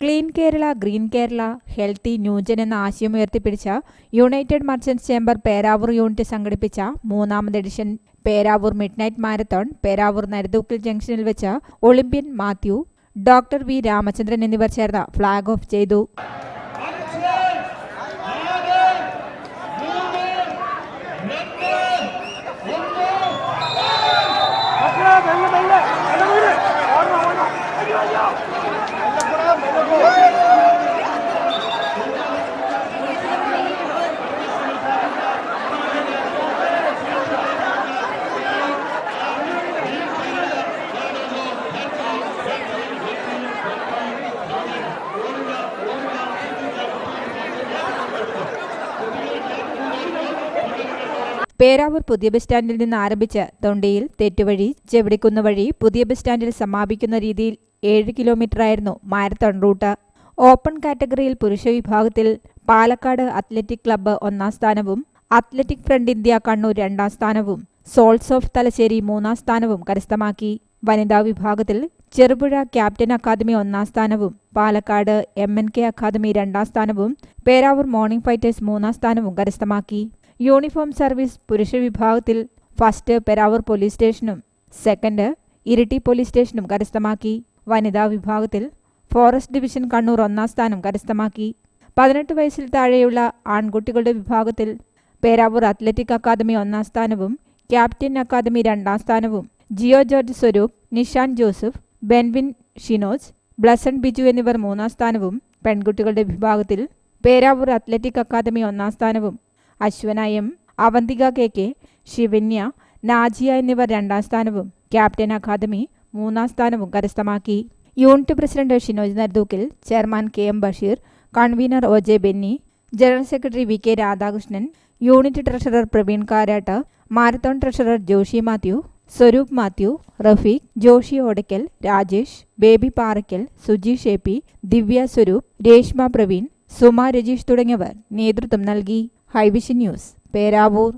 Clean Kerala green Kerala healthy new gen എന്ന ആശയം ഉയർത്തിപ്പിടിച്ച United Merchants Chamber Peravoor unit സംഘടിപ്പിച്ച മൂന്നാമത് edition Peravoor midnight marathon Peravoor Naruthookkal ജംഗ്ഷനിൽ വെച്ച് Olympian Mathew doctor V Ramachandran എന്നിവർ ചേർന്ന് ഫ്ളാഗ് ഓഫ് ചെയ്തു. പേരാവൂർ പുതിയ ബസ് സ്റ്റാൻഡിൽ നിന്ന് ആരംഭിച്ച് തൊണ്ടിയിൽ തെറ്റുവഴി ചെവിടിക്കുന്ന് വഴി പുതിയ ബസ് സ്റ്റാൻഡിൽ സമാപിക്കുന്ന രീതിയിൽ ഏഴ് കിലോമീറ്ററായിരുന്നു മാരത്തൺ റൂട്ട്. ഓപ്പൺ കാറ്റഗറിയിൽ പുരുഷ വിഭാഗത്തിൽ പാലക്കാട് അത്ലറ്റിക് ക്ലബ്ബ് ഒന്നാം സ്ഥാനവും അത്ലറ്റിക് ഫ്രണ്ട് ഇന്ത്യ കണ്ണൂർ രണ്ടാം സ്ഥാനവും സോൾസ് ഓഫ് തലശ്ശേരി മൂന്നാം സ്ഥാനവും കരസ്ഥമാക്കി. വനിതാ വിഭാഗത്തിൽ ചെറുപുഴ ക്യാപ്റ്റൻ അക്കാദമി ഒന്നാം സ്ഥാനവും Palakkad M N K academy രണ്ടാം സ്ഥാനവും പേരാവൂർ മോർണിംഗ് ഫൈറ്റേഴ്സ് മൂന്നാം സ്ഥാനവും കരസ്ഥമാക്കി. യൂണിഫോം സർവീസ് പുരുഷ വിഭാഗത്തിൽ ഫസ്റ്റ് പെരാവൂർ പോലീസ് സ്റ്റേഷനും സെക്കൻഡ് ഇരിട്ടി പോലീസ് സ്റ്റേഷനും കരസ്ഥമാക്കി. വനിതാ വിഭാഗത്തിൽ ഫോറസ്റ്റ് ഡിവിഷൻ കണ്ണൂർ ഒന്നാം സ്ഥാനം കരസ്ഥമാക്കി. പതിനെട്ട് വയസ്സിൽ താഴെയുള്ള ആൺകുട്ടികളുടെ വിഭാഗത്തിൽ പേരാവൂർ അത്ലറ്റിക് അക്കാദമി ഒന്നാം സ്ഥാനവും ക്യാപ്റ്റൻ അക്കാദമി രണ്ടാം സ്ഥാനവും ജിയോ ജോർജ് സ്വരൂപ് നിഷാൻ ജോസഫ് ബെൻവിൻ ഷിനോസ് ബ്ലസൺ ബിജു എന്നിവർ മൂന്നാം സ്ഥാനവും പെൺകുട്ടികളുടെ വിഭാഗത്തിൽ പേരാവൂർ അത്ലറ്റിക് അക്കാദമി ഒന്നാം സ്ഥാനവും Ashwana M Avanthika K K Shivanya Najiya എന്നിവർ രണ്ടാം സ്ഥാനവും ക്യാപ്റ്റൻ അക്കാദമി മൂന്നാം സ്ഥാനവും കരസ്ഥമാക്കി. Unit president Shinoj Nardookkil chairman K M Basheer convener O J Benny general secretary V K Radhakrishnan unit treasurer Praveen Karat marathon treasurer Joshy Mathew Swaroop Mathew Rafeeq Joshy Odakkal Rajesh Baby Parakkal Suji A P Divya Swaroop Reshma Praveen Suma Rajeesh തുടങ്ങിയവർ നേതൃത്വം നൽകി. High vision news Peravoor.